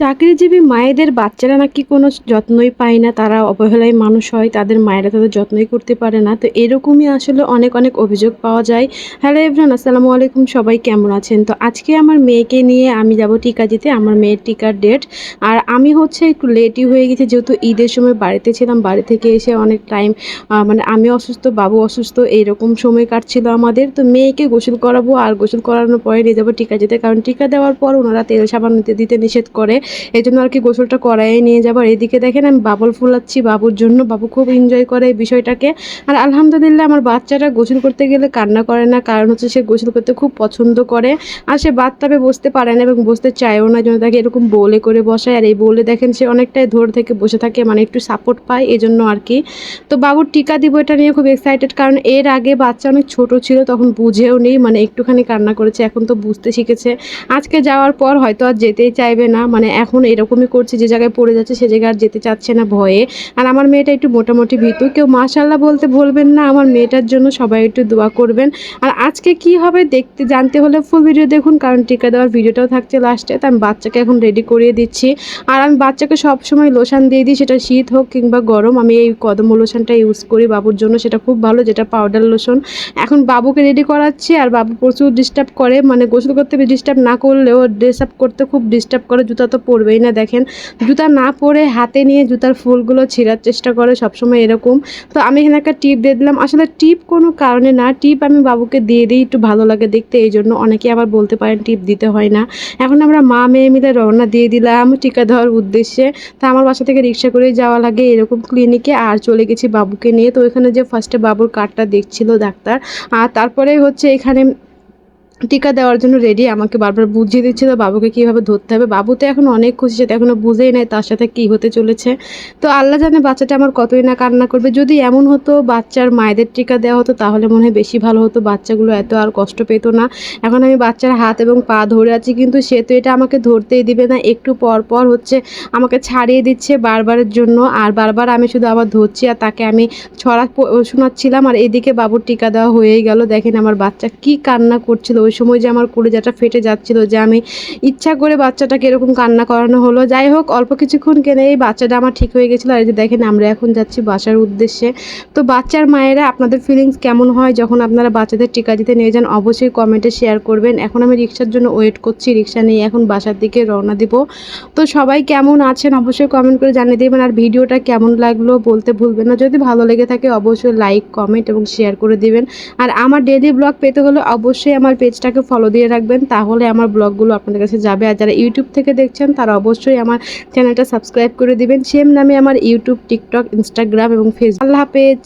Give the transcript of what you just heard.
চাকরিজীবী মায়েদের বাচ্চারা নাকি কোনো যত্নই পায় না, তারা অবহেলায় মানুষ হয়, তাদের মায়েরা তাদের যত্নই করতে পারে না। তো এরকমই আসলে অনেক অনেক অভিযোগ পাওয়া যায়। হ্যালো এভরান আসসালামু আলাইকুম, সবাই কেমন আছেন? তো আজকে আমার মেয়েকে নিয়ে আমি যাব টিকা দিতে আমার মেয়ের টিকার ডেট আর আমি হচ্ছে একটু লেটই হয়ে গেছে, যেহেতু ঈদের সময় বাড়িতে ছিলাম, বাড়ি থেকে এসে অনেক টাইম মানে আমি অসুস্থ, বাবু অসুস্থ, এইরকম সময় কাটছিল আমাদের। তো মেয়েকে গোসল করাবো আর গোসল করানোর পরে নিয়ে যাব টিকা দিতে কারণ টিকা দেওয়ার পর ওনারা তেল সাবান দিতে দিতে নিষেধ করে। এই জন্য আর কি গোসলটা করাই নিয়ে যাব। আর এদিকে দেখেন আমি বাবল ফুলাচ্ছি বাবুর জন্য। বাবু খুব এনজয় করে এই বিষয়টাকে। আর আলহামদুলিল্লাহ আমার বাচ্চাটা গোসল করতে গেলে কান্না করে না, কারণ হচ্ছে সে গোসল করতে খুব পছন্দ করে। আর সে বাথটাবে বসতে পারে না এবং বসতে চায়ও না জন্য তাকে এরকম বোলে করে বসায়। আর এই বোলে দেখেন সে অনেকটাই ধরে থেকে বসে থাকে মানে একটু সাপোর্ট পায় এই জন্য আর কি। তো বাবুর টিকা দিব এটা নিয়ে খুব এক্সাইটেড কারণ এর আগে বাচ্চা অনেক ছোট ছিল, তখন বুঝেও নেই মানে একটুখানি কান্না করেছে, এখন তো বুঝতে শিখেছে। আজকে যাওয়ার পর হয়তো আর যেতেই চাইবে না মানে এখন এরকমই করছে, যে জায়গায় পড়ে যাচ্ছে সে জায়গায় যেতে চাচ্ছে না ভয়ে। আর আমার মেয়েটা একটু মোটামুটি ভীতু। কেউ মাশাল্লাহ বলতে ভুলবেন না, আমার মেয়েটার জন্য সবাই একটু দোয়া করবেন। আর আজকে কি হবে দেখতে, জানতে হলে ফুল ভিডিও দেখুন, কারণ টিকা দেওয়ার ভিডিওটাও থাকছে লাস্টে তো আমি বাচ্চাকে এখন রেডি করিয়ে দিচ্ছি। আর আমি বাচ্চাকে সব সময় লোশন দিয়ে দিই, সেটা শীত হোক কিংবা গরম, আমি এই কদম লোশনটা ইউজ করি বাবুর জন্য, সেটা খুব ভালো, যেটা পাউডার লোশন এখন বাবুকে রেডি করাচ্ছি, আর বাবু প্রচুর ডিস্টার্ব করে মানে গোসল করতে ডিস্টার্ব না করলেও ড্রেস আপ করতে খুব ডিস্টার্ব করে, জুতা তো পরবেই না, দেখেন। জুতা না পরে হাতে নিয়ে জুতার ফুলগুলো ছিঁড়ার চেষ্টা করে সবসময় এরকম। তো আমি এখানে একটা টিপ দিয়ে দিলাম। আসলে টিপ কোনো কারণে না, টিপ আমি বাবুকে দিয়ে দিই, একটু ভালো লাগে দেখতে এই জন্য অনেকে আবার বলতে পারেন টিপ দিতে হয় না। এখন আমরা মা মেয়ে মিলে রওনা দিয়ে দিলাম টিকা দেওয়ার উদ্দেশ্যে। তা আমার বাসা থেকে রিক্সা করে যাওয়া লাগে এরকম ক্লিনিকে আর চলে গেছি বাবুকে নিয়ে। তো এখানে যে ফার্স্টে বাবুর কার্ডটা দেখছিল ডাক্তার। আর তারপরে হচ্ছে এখানে টিকা দেওয়ার জন্য রেডি আমাকে বারবার বুঝিয়ে দিচ্ছিল বাবুকে কীভাবে ধরতে হবে। বাবু তো এখন অনেক খুশি সাথে এখনও বুঝেই নেয় তার সাথে কী হতে চলেছে। তো আল্লাহ জানে বাচ্চাটা আমার কতই না কান্না করবে। যদি এমন হতো বাচ্চার মায়েদের টিকা দেওয়া হতো, তাহলে মনে হয় বেশি ভালো হতো। বাচ্চাগুলো এত আর কষ্ট পেত না। এখন আমি বাচ্চার হাত এবং পা ধরে আছি, কিন্তু সে তো এটা আমাকে ধরতেই দিবে না। একটু পর পর হচ্ছে আমাকে ছাড়িয়ে দিচ্ছে বারবারের জন্য, আর বারবার আমি শুধু আবার ধরছি আর তাকে আমি ছড়া শোনাচ্ছিলাম, আর এদিকে বাবুর টিকা দেওয়া হয়েই গেল। দেখেন আমার বাচ্চা কি কান্না করছিল। ওই সময় যে আমার কলেজাটা ফেটে যাচ্ছিল যে আমি ইচ্ছা করে বাচ্চাটাকে এরকম কান্না করানো হলো। যাই হোক, অল্প কিছুক্ষণ কেনে এই বাচ্চাটা আমার ঠিক হয়ে গেছিল। আর যে দেখেন, আমরা এখন যাচ্ছি বাসার উদ্দেশ্যে। তো বাচ্চার মায়েরা, আপনাদের ফিলিংস কেমন হয়? যখন আপনারা বাচ্চাদের টিকা দিতে নিয়ে যান, অবশ্যই কমেন্টে শেয়ার করবেন। এখন আমি রিক্সার জন্য ওয়েট করছি, রিক্সা নিয়ে এখন বাসার দিকে রওনা দিব। তো সবাই কেমন আছেন? অবশ্যই কমেন্ট করে জানিয়ে দেবেন। আর ভিডিওটা কেমন লাগল বলতে ভুলবেন না। যদি ভালো লেগে থাকে, অবশ্যই লাইক কমেন্ট এবং শেয়ার করে দিবেন। আর আমার ডেলি ব্লগ পেতে হলে অবশ্যই আমার পেজটাকে ফলো দিয়ে রাখবেন, তাহলে আমার ব্লগগুলো আপনাদের কাছে যাবে। আর যারা ইউটিউব থেকে দেখছেন, তারা অবশ্যই আমার চ্যানেলটা সাবস্ক্রাইব করে দিবেন। সেম নামে আমার ইউটিউব টিকটক ইনস্টাগ্রাম এবং ফেসবুক আল্লাহ হাফেজ।